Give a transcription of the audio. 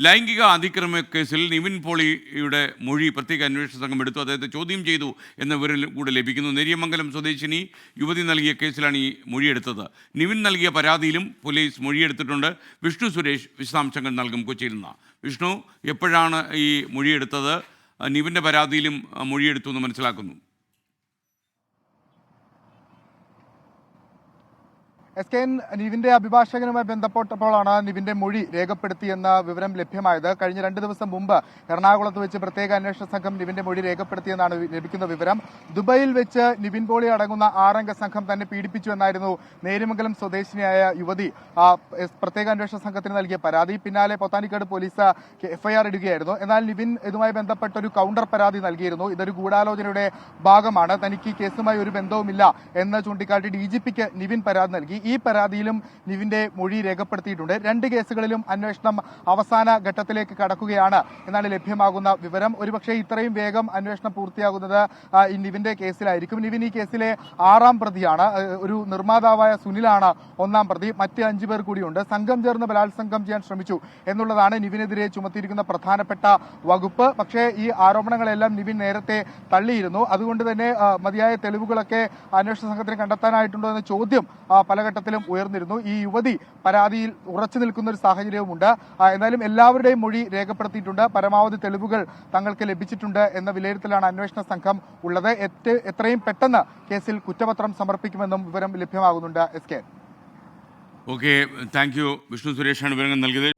ലൈംഗിക അതിക്രമ കേസിൽ നിവിൻ പോളിയുടെ മൊഴി പ്രത്യേക അന്വേഷണ സംഘം എടുത്തു. അദ്ദേഹത്തെ ചോദ്യം ചെയ്തു എന്ന വിവരം കൂടെ ലഭിക്കുന്നു. നെരിയമംഗലം സ്വദേശിനി യുവതി നൽകിയ കേസിലാണ് ഈ മൊഴിയെടുത്തത്. നിവിൻ നൽകിയ പരാതിയിലും പോലീസ് മൊഴിയെടുത്തിട്ടുണ്ട്. വിഷ്ണു സുരേഷ് വിശദാംശങ്ങൾ നൽകും കൊച്ചിയിൽ നിന്ന്. വിഷ്ണു എപ്പോഴാണ് ഈ മൊഴിയെടുത്തത്? നിവിന്റെ പരാതിയിലും മൊഴിയെടുത്തു എന്ന് മനസ്സിലാക്കുന്നു. എസ് കെ എൻ നിവിന്റെ അഭിഭാഷകനുമായി ബന്ധപ്പെട്ടപ്പോഴാണ് നിവിന്റെ മൊഴി രേഖപ്പെടുത്തിയെന്ന വിവരം ലഭ്യമായത്. കഴിഞ്ഞ രണ്ട് ദിവസം മുമ്പ് എറണാകുളത്ത് വെച്ച് പ്രത്യേക അന്വേഷണ സംഘം നിവിന്റെ മൊഴി രേഖപ്പെടുത്തിയെന്നാണ് ലഭിക്കുന്ന വിവരം. ദുബായിൽ വെച്ച് നിവിൻ പോളി അടങ്ങുന്ന ആറംഗ സംഘം തന്നെ പീഡിപ്പിച്ചു എന്നായിരുന്നു നേരുമംഗലം സ്വദേശിനിയായ യുവതി പ്രത്യേക അന്വേഷണ സംഘത്തിന് നൽകിയ പരാതി. പിന്നാലെ പൊത്താനിക്കാട് പോലീസ് എഫ്ഐആർ ഇടുകയായിരുന്നു. എന്നാൽ നിവിൻ ഇതുമായി ബന്ധപ്പെട്ട ഒരു കൗണ്ടർ പരാതി നൽകിയിരുന്നു. ഇതൊരു ഗൂഢാലോചനയുടെ ഭാഗമാണ്. തനിക്ക് കേസുമായി ഒരു ബന്ധവുമില്ല എന്ന് ചൂണ്ടിക്കാട്ടി ഡി ജി പിക്ക് നിവിൻ പരാതി നൽകി. ഈ പരാതിയിലും നിവിന്റെ മൊഴി രേഖപ്പെടുത്തിയിട്ടുണ്ട്. രണ്ട് കേസുകളിലും അന്വേഷണം അവസാന ഘട്ടത്തിലേക്ക് കടക്കുകയാണ് എന്നാണ് ലഭ്യമാകുന്ന വിവരം. ഒരുപക്ഷെ ഇത്രയും വേഗം അന്വേഷണം പൂർത്തിയാകുന്നത് ഈ നിവിന്റെ കേസിലായിരിക്കും. നിവിൻ ഈ കേസിലെ ആറാം പ്രതിയാണ്. ഒരു നിർമ്മാതാവായ സുനിലാണ് ഒന്നാം പ്രതി. മറ്റ് അഞ്ചു പേർ കൂടിയുണ്ട്. സംഘം ചേർന്ന് ബലാത്സംഗം ചെയ്യാൻ ശ്രമിച്ചു എന്നുള്ളതാണ് നിവിനെതിരെ ചുമത്തിയിരിക്കുന്ന പ്രധാനപ്പെട്ട വകുപ്പ്. പക്ഷേ ഈ ആരോപണങ്ങളെല്ലാം നിവിൻ നേരത്തെ തള്ളിയിരുന്നു. അതുകൊണ്ട് തന്നെ മതിയായ തെളിവുകളൊക്കെ അന്വേഷണ സംഘത്തിന് കണ്ടെത്താനായിട്ടുണ്ടോ എന്ന ചോദ്യം പല ഘട്ടത്തിലും ഉയർന്നിരുന്നു. ഈ യുവതി പരാതിയിൽ ഉറച്ചു നിൽക്കുന്ന ഒരു സാഹചര്യവുമുണ്ട്. എന്നാലും എല്ലാവരുടെയും മൊഴി രേഖപ്പെടുത്തിയിട്ടുണ്ട്. പരമാവധി തെളിവുകൾ തങ്ങൾക്ക് ലഭിച്ചിട്ടുണ്ട് എന്ന വിലയിരുത്തലാണ് അന്വേഷണ സംഘം ഉള്ളത്. എത്രയും പെട്ടെന്ന് കേസിൽ കുറ്റപത്രം സമർപ്പിക്കുമെന്നും വിവരം ലഭ്യമാകുന്നുണ്ട്. S K. Okay thank you Vishnu സുരേഷാണ് വിവരങ്ങൾ നൽകിയത്.